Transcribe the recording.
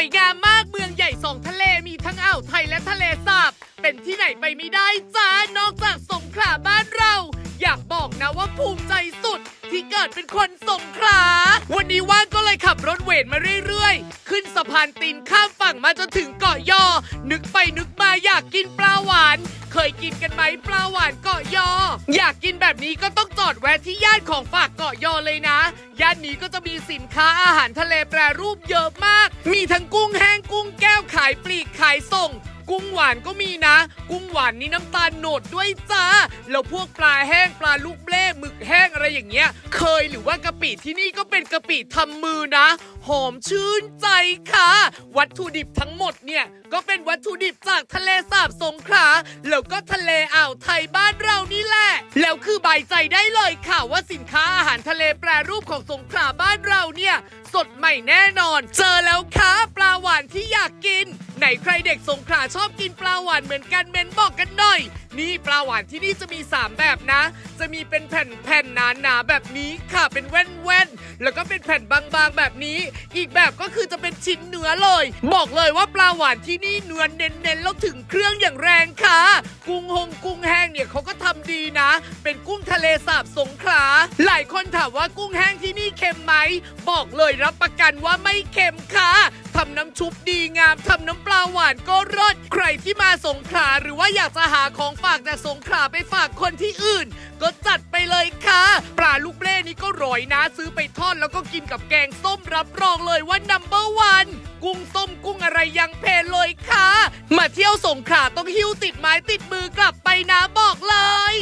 วยงามมากเมืองใหญ่สองทะเลมีทั้งอ่าวไทยและทะเลสาบ เป็นที่ไหนไปไม่ได้จ้านอกจากสงขลาบ้านเรา อยากบอกนะว่าภูมิใจสุดที่เกิดเป็นคนสงขลา วันนี้ว่างก็เลยขับรถเวทมาเรื่อยๆ ขึ้นสะพานตีนข้ามฝั่งมาจนถึงเกาะยอ นึกไปนึกมาอยากกินปลาหวาน ยกินกันไหมปลาหวานเกาะยอ อยากกินแบบนี้ก็ต้องจอดแวะที่ย่านของฝากเกาะยอเลยนะ ย่านนี้ก็จะมีสินค้าอาหารทะเลแปรรูปเยอะมาก มีทั้งกุ้งแห้งกุ้งแก้วขายปลีกขายส่ง กุ้งหวานก็มีนะ กุ้งหวานนี่น้ำตาลโหนดด้วยจ้าแล้วพวกปลาแห้งปลาลูกเบล่หมึกแห้งอะไรอย่างเงี้ย เคยหรือว่ากะปิที่นี่ก็เป็นกะปิทำมือนะ หอมชื่นใจค่ะ วัตถุดิบทั้งหมดเนี่ย ก็เป็นวัตถุดิบจากทะเลสาบสงขลาแล้วก็ทะเลอ่าวไทยบ้านเรานี่แหละ แล้วคือใบใจได้เลยค่ะว่าสินค้าอาหารทะเลแปรรูปของสงขลาบ้านเราเนี่ย สดใหม่แน่นอน เจอแล้วค่ะปลาหวานที่อยากกิน ไหนใครเด็กสงขลาชอบกินปลาหวานเหมือนกันเมนบอกกันหน่อย นี่ปลาหวานที่นี่จะมี 3 แบบนะ จะมีเป็นแผ่นแผ่นหนาหนาแบบนี้ค่ะเป็นแว่นแว่นแล้วก็เป็นแผ่นบางๆแบบนี้ อีกแบบก็คือจะเป็นชิ้นเนื้อเลย บอกเลยว่าปลาหวานที่นี่เนื้อเน้นๆแล้วถึงเครื่องอย่างแรงค่ะ กุ้งหงกุ้งแห เนี่ยเขาก็ทำดีนะ เป็นกุ้งทะเลสาบสงขลาหลายคนถามว่ากุ้งแห้งที่นี่เค็มไหม บอกเลยรับประกันว่าไม่เค็มค่ะทำน้ำชุบดีงามทำน้ำปลาหวานก็รสใครที่มาสงขลาหรือว่าอยากจะหาของฝากจากสงขลาไปฝากคนที่อื่น ก็จัดไป นี้ก็ร่อยนะ ซื้อไปทอดแล้วก็กินกับแกงส้มรับรองเลยว่านัมเบอร์วันกุ้งส้มกุ้งอะไรยังเพลเลยค่ะ มาเที่ยวสงขลาต้องหิ้วติดไม้ติดมือกลับไปนะบอกเลย